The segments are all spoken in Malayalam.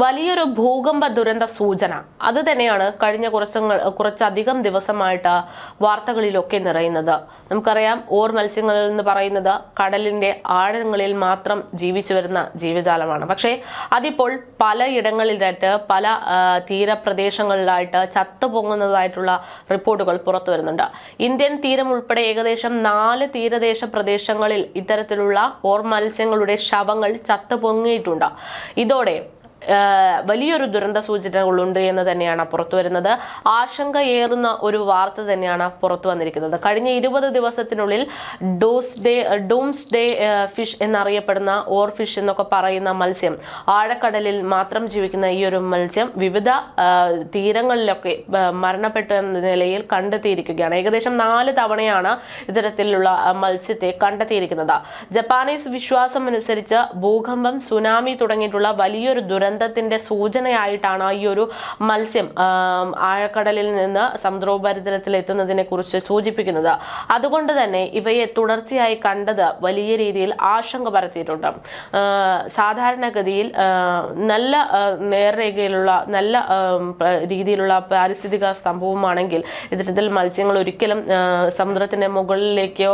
വലിയൊരു ഭൂകമ്പ ദുരന്ത സൂചന. അത് തന്നെയാണ് കഴിഞ്ഞ കുറച്ചങ്ങൾ കുറച്ചധികം ദിവസമായിട്ട് വാർത്തകളിലൊക്കെ നിറയുന്നത്. നമുക്കറിയാം ഓർ മത്സ്യങ്ങൾ എന്ന് പറയുന്നത് കടലിന്റെ ആഴങ്ങളിൽ മാത്രം ജീവിച്ചു വരുന്ന ജീവജാലമാണ്. പക്ഷേ അതിപ്പോൾ പലയിടങ്ങളിലായിട്ട് പല തീരപ്രദേശങ്ങളിലായിട്ട് ചത്തുപൊങ്ങുന്നതായിട്ടുള്ള റിപ്പോർട്ടുകൾ പുറത്തു വരുന്നുണ്ട്. ഇന്ത്യൻ തീരം ഉൾപ്പെടെ ഏകദേശം നാല് തീരദേശ പ്രദേശങ്ങളിൽ ഇത്തരത്തിലുള്ള ഓർ മത്സ്യങ്ങളുടെ ശവങ്ങൾ ചത്തുപൊങ്ങിയിട്ടുണ്ട്. ഇതോടെ വലിയൊരു ദുരന്ത സൂചനകളുണ്ട് എന്ന് തന്നെയാണ് പുറത്തു വരുന്നത്. ആശങ്കയേറുന്ന ഒരു വാർത്ത തന്നെയാണ് പുറത്തു വന്നിരിക്കുന്നത്. കഴിഞ്ഞ ഇരുപത് ദിവസത്തിനുള്ളിൽ ഡോസ് ഡേ ഡൂംസ് ഡേ ഫിഷ് എന്നറിയപ്പെടുന്ന ഓർ ഫിഷ് എന്നൊക്കെ പറയുന്ന മത്സ്യം ആഴക്കടലിൽ മാത്രം ജീവിക്കുന്ന ഈ ഒരു മത്സ്യം വിവിധ തീരങ്ങളിലൊക്കെ മരണപ്പെട്ട നിലയിൽ കണ്ടെത്തിയിരിക്കുകയാണ്. ഏകദേശം നാല് തവണയാണ് ഇത്തരത്തിലുള്ള മത്സ്യത്തെ കണ്ടെത്തിയിരിക്കുന്നത്. ജപ്പാനീസ് വിശ്വാസം അനുസരിച്ച് ഭൂകമ്പം സുനാമി തുടങ്ങിയിട്ടുള്ള വലിയൊരു ദുരന്തത്തിന്റെ സൂചനയായിട്ടാണ് ഈ ഒരു മത്സ്യം ആഴക്കടലിൽ നിന്ന് സമുദ്രോപരിതലത്തിൽ എത്തുന്നതിനെ കുറിച്ച് സൂചിപ്പിക്കുന്നത്. അതുകൊണ്ട് തന്നെ ഇവയെ തുടർച്ചയായി കണ്ടത് വലിയ രീതിയിൽ ആശങ്ക പരത്തിയിട്ടുണ്ട്. സാധാരണഗതിയിൽ നല്ല നേർരേഖയിലുള്ള നല്ല രീതിയിലുള്ള പാരിസ്ഥിതിക സ്തംഭവുമാണെങ്കിൽ ഇത്തരത്തിൽ മത്സ്യങ്ങൾ ഒരിക്കലും സമുദ്രത്തിന്റെ മുകളിലേക്കോ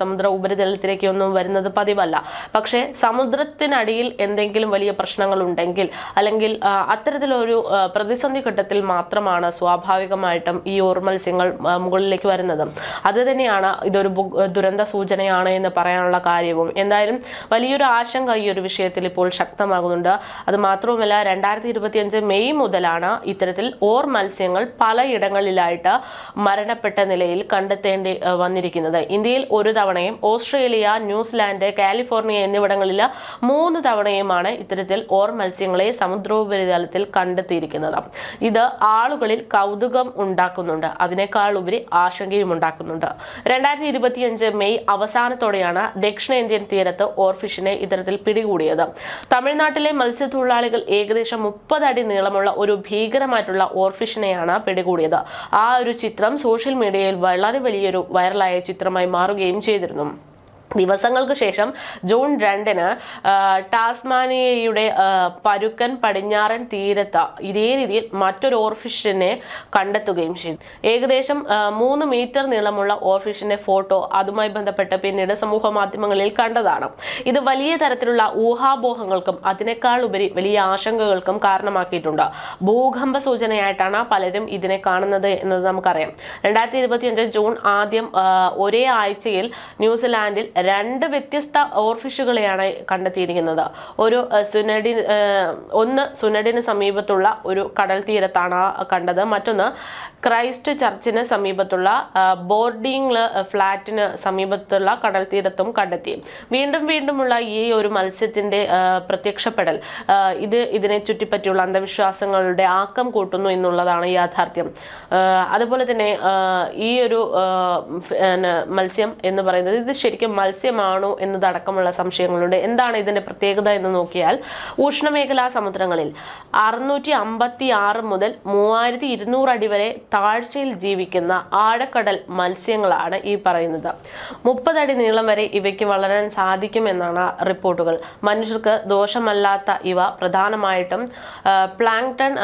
സമുദ്ര ഉപരിതലത്തിലേക്കോ ഒന്നും വരുന്നത് പതിവല്ല. പക്ഷേ സമുദ്രത്തിനടിയിൽ എന്തെങ്കിലും വലിയ പ്രശ്നങ്ങൾ ഉണ്ടെങ്കിൽ അല്ലെങ്കിൽ അത്തരത്തിലൊരു പ്രതിസന്ധി ഘട്ടത്തിൽ മാത്രമാണ് സ്വാഭാവികമായിട്ടും ഈ ഓർ മത്സ്യങ്ങൾ മുകളിലേക്ക് വരുന്നത്. അത് തന്നെയാണ് ഇതൊരു ദുരന്ത സൂചനയാണ് എന്ന് പറയാനുള്ള കാര്യവും. എന്തായാലും വലിയൊരു ആശങ്ക ഈ ഒരു വിഷയത്തിൽ ഇപ്പോൾ ശക്തമാകുന്നുണ്ട്. അത് മാത്രവുമല്ല രണ്ടായിരത്തി ഇരുപത്തിയഞ്ച് മെയ് മുതലാണ് ഇത്തരത്തിൽ ഓർ മത്സ്യങ്ങൾ പലയിടങ്ങളിലായിട്ട് മരണപ്പെട്ട നിലയിൽ കണ്ടെത്തേണ്ടി വന്നിരിക്കുന്നത്. ഇന്ത്യയിൽ ഒരു തവണയും ഓസ്ട്രേലിയ ന്യൂസിലാൻഡ് കാലിഫോർണിയ എന്നിവിടങ്ങളിൽ മൂന്ന് തവണയുമാണ് ഇത്തരത്തിൽ ഓർ മത്സ്യങ്ങളെ സമുദ്രോപരിതലത്തിൽ കണ്ടെത്തിയിരിക്കുന്നത്. ഇത് ആളുകളിൽ കൗതുകം ഉണ്ടാക്കുന്നുണ്ട്. അതിനേക്കാൾ ഉപരി ആശങ്കയും ഉണ്ടാക്കുന്നുണ്ട്. രണ്ടായിരത്തി ഇരുപത്തിയഞ്ച് മെയ് അവസാനത്തോടെയാണ് ദക്ഷിണേന്ത്യൻ തീരത്ത് ഓർഫിഷിനെ ഇത്തരത്തിൽ പിടികൂടിയത്. തമിഴ്നാട്ടിലെ മത്സ്യത്തൊഴിലാളികൾ ഏകദേശം മുപ്പത് അടി നീളമുള്ള ഒരു ഭീകരമായിട്ടുള്ള ഓർഫിഷിനെയാണ് പിടികൂടിയത്. ആ ഒരു ചിത്രം സോഷ്യൽ മീഡിയയിൽ വളരെ വലിയൊരു വൈറലായ ചിത്രമായി മാറുകയും ചെയ്തിരുന്നു. ദിവസങ്ങൾക്ക് ശേഷം ജൂൺ രണ്ടിന് ടാസ്മാനിയയുടെ പരുക്കൻ പടിഞ്ഞാറൻ തീരത്ത് ഇതേ രീതിയിൽ മറ്റൊരു ഓർഫിഷിനെ കണ്ടെത്തുകയും ചെയ്തു. ഏകദേശം മൂന്ന് മീറ്റർ നീളമുള്ള ഓർഫിഷിന്റെ ഫോട്ടോ അതുമായി ബന്ധപ്പെട്ട് പിന്നീട് സമൂഹ മാധ്യമങ്ങളിൽ കണ്ടതാണ്. ഇത് വലിയ തരത്തിലുള്ള ഊഹാപോഹങ്ങൾക്കും അതിനേക്കാൾ ഉപരി വലിയ ആശങ്കകൾക്കും കാരണമാക്കിയിട്ടുണ്ട്. ഭൂകമ്പ സൂചനയായിട്ടാണ് പലരും ഇതിനെ കാണുന്നത് എന്നത് നമുക്കറിയാം. രണ്ടായിരത്തി ഇരുപത്തിയഞ്ച് ജൂൺ ആദ്യം ഒരേ ആഴ്ചയിൽ ന്യൂസിലാൻഡിൽ രണ്ട് വ്യത്യസ്ത ഓർഫിഷുകളെയാണ് കണ്ടെത്തിയിരിക്കുന്നത്. ഒരു സുനഡി ഒന്ന് സുനഡിന് സമീപത്തുള്ള ഒരു കടൽ തീരത്താണ് കണ്ടത്. മറ്റൊന്ന് ക്രൈസ്റ്റ് ചർച്ചിന് സമീപത്തുള്ള ബോർഡിംഗ് ഫ്ലാറ്റിന് സമീപത്തുള്ള കടൽ തീരത്തും കണ്ടെത്തി. വീണ്ടും വീണ്ടുമുള്ള ഈ ഒരു മത്സ്യത്തിന്റെ പ്രത്യക്ഷപ്പെടൽ ഇത് ഇതിനെ ചുറ്റിപ്പറ്റിയുള്ള അന്ധവിശ്വാസങ്ങളുടെ ആക്കം കൂട്ടുന്നു എന്നുള്ളതാണ് യാഥാർത്ഥ്യം. അതുപോലെ തന്നെ ഈ ഒരു മത്സ്യം എന്ന് പറയുന്നത് ഇത് ശരിക്കും മത്സ്യമാണോ എന്നതടക്കമുള്ള സംശയങ്ങളുണ്ട്. എന്താണ് ഇതിന്റെ പ്രത്യേകത എന്ന് നോക്കിയാൽ ഉഷ്ണമേഖലാ സമുദ്രങ്ങളിൽ അറുന്നൂറ്റി അമ്പത്തി ആറ് മുതൽ മൂവായിരത്തി ഇരുന്നൂറ് അടി വരെ താഴ്ചയിൽ ജീവിക്കുന്ന ആഴക്കടൽ മത്സ്യങ്ങളാണ് ഈ പറയുന്നത്. മുപ്പതടി നീളം വരെ ഇവയ്ക്ക് വളരാൻ സാധിക്കുമെന്നാണ് റിപ്പോർട്ടുകൾ. മനുഷ്യർക്ക് ദോഷമല്ലാത്ത ഇവ പ്രധാനമായിട്ടും പ്ലാങ്ടൺ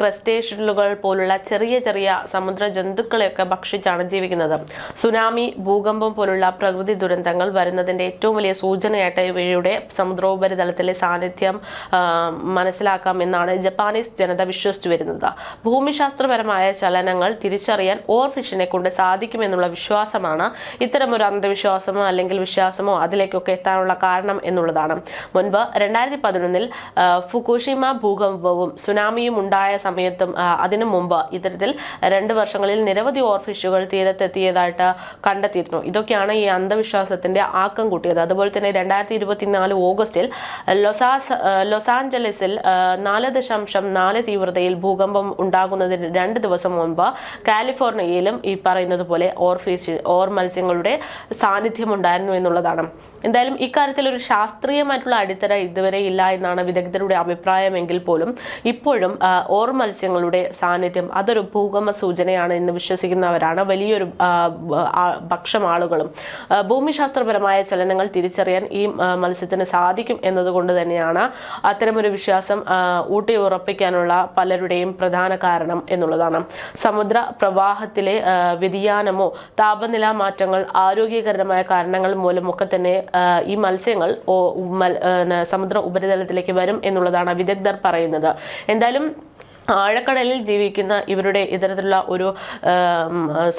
ക്രസ്റ്റേഷനുകൾ പോലുള്ള ചെറിയ ചെറിയ സമുദ്ര ജന്തുക്കളെയൊക്കെ ഭക്ഷിച്ചാണ് ജീവിക്കുന്നത്. സുനാമി ഭൂകമ്പം പോലുള്ള പ്രകൃതി ദുരന്തങ്ങൾ വരുന്നതിന്റെ ഏറ്റവും വലിയ സൂചനയായിട്ട് ഇവയുടെ സമുദ്രോപരിതലത്തിലെ സാന്നിധ്യം മനസ്സിലാക്കാം എന്നാണ് ജപ്പാനീസ് ജനത വിശ്വസിച്ചു വരുന്നത്. ഭൂമിശാസ്ത്രപരമായ ചലനങ്ങൾ തിരിച്ചറിയാൻ ഓർ ഫിഷിനെ കൊണ്ട് സാധിക്കുമെന്നുള്ള വിശ്വാസമാണ് ഇത്തരമൊരു അന്ധവിശ്വാസമോ അല്ലെങ്കിൽ വിശ്വാസമോ അതിലേക്കൊക്കെ എത്താനുള്ള കാരണം എന്നുള്ളതാണ്. മുൻപ് രണ്ടായിരത്തി പതിനൊന്നിൽ ഫുകുഷിമ ഭൂകമ്പവും സുനാമിയും ഉണ്ടായ സമയത്തും അതിനു മുമ്പ് ഇത്തരത്തിൽ രണ്ട് വർഷങ്ങളിൽ നിരവധി ഓർഫിഷുകൾ തീരത്തെത്തിയതായിട്ട് കണ്ടെത്തിയിരുന്നു. ഇതൊക്കെയാണ് ഈ അന്ധവിശ്വാസത്തിന്റെ ആക്കം കൂട്ടിയത്. അതുപോലെ തന്നെ രണ്ടായിരത്തി ഇരുപത്തിനാല് ഓഗസ്റ്റിൽ ലൊസാസ് ലൊസാഞ്ചലസിൽ നാല് ദശാംശം നാല് തീവ്രതയിൽ ഭൂകമ്പം ഉണ്ടാകുന്നതിന് രണ്ട് ദിവസം മുൻപ് കാലിഫോർണിയയിലും ഈ പറയുന്നത് പോലെ ഓർഫീസ് ഓർ മത്സ്യങ്ങളുടെ സാന്നിധ്യം ഉണ്ടായിരുന്നു എന്നുള്ളതാണ്. എന്തായാലും ഇക്കാര്യത്തിൽ ഒരു ശാസ്ത്രീയമായിട്ടുള്ള അടിത്തറ ഇതുവരെ ഇല്ല എന്നാണ് വിദഗ്ധരുടെ അഭിപ്രായമെങ്കിൽ പോലും ഇപ്പോഴും ഓർ മത്സ്യങ്ങളുടെ സാന്നിധ്യം അതൊരു ഭൂകമ്പ സൂചനയാണ് എന്ന് വിശ്വസിക്കുന്നവരാണ്. വലിയൊരു ഭക്ഷം ആളുകളും. ഭൂമിശാസ്ത്രപരമായ ചലനങ്ങൾ തിരിച്ചറിയാൻ ഈ മത്സ്യത്തിന് സാധിക്കും എന്നതുകൊണ്ട് തന്നെയാണ് അത്തരമൊരു വിശ്വാസം ഊട്ടി ഉറപ്പിക്കാനുള്ള പലരുടെയും പ്രധാന കാരണം എന്നുള്ളതാണ്. സമുദ്ര പ്രവാഹത്തിലെ വ്യതിയാനമോ താപനില മാറ്റങ്ങൾ ആരോഗ്യകരമായ കാരണങ്ങൾ മൂലമൊക്കെ തന്നെ ഈ മത്സ്യങ്ങൾ സമുദ്ര ഉപരിതലത്തിലേക്ക് വരും എന്നുള്ളതാണ് വിദഗ്ധർ പറയുന്നത്. എന്തായാലും ആഴക്കടലിൽ ജീവിക്കുന്ന ഇവരുടെ ഇത്തരത്തിലുള്ള ഒരു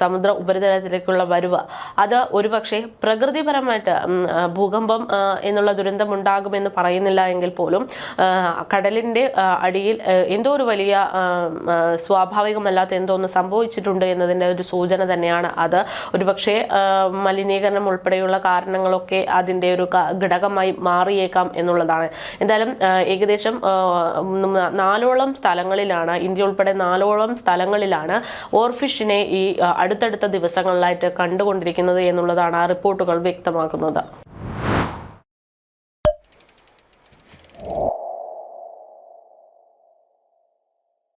സമുദ്ര ഉപരിതലത്തിലേക്കുള്ള വരവ്. അത് ഒരുപക്ഷെ പ്രകൃതിപരമായിട്ട് ഭൂകമ്പം എന്നുള്ള ദുരന്തം ഉണ്ടാകുമെന്ന് പറയുന്നില്ല എങ്കിൽ പോലും കടലിന്റെ അടിയിൽ എന്തോ ഒരു വലിയ സ്വാഭാവികമല്ലാത്ത എന്തോ ഒന്ന് സംഭവിച്ചിട്ടുണ്ട് എന്നതിന്റെ ഒരു സൂചന തന്നെയാണ് അത്. ഒരുപക്ഷെ മലിനീകരണം ഉൾപ്പെടെയുള്ള കാരണങ്ങളൊക്കെ അതിന്റെ ഒരു ഘടകമായി മാറിയേക്കാം എന്നുള്ളതാണ്. എന്തായാലും ഏകദേശം നാലോളം സ്ഥലങ്ങളിലാണ് ഇന്ത്യ ഉൾപ്പെടെ നാലോളം സ്ഥലങ്ങളിലാണ് ഓർഫിഷിനെ ഈ അടുത്തടുത്ത ദിവസങ്ങളിലായിട്ട് കണ്ടുകൊണ്ടിരിക്കുന്നത് എന്നുള്ളതാണ് ആ റിപ്പോർട്ടുകൾ വ്യക്തമാക്കുന്നത്.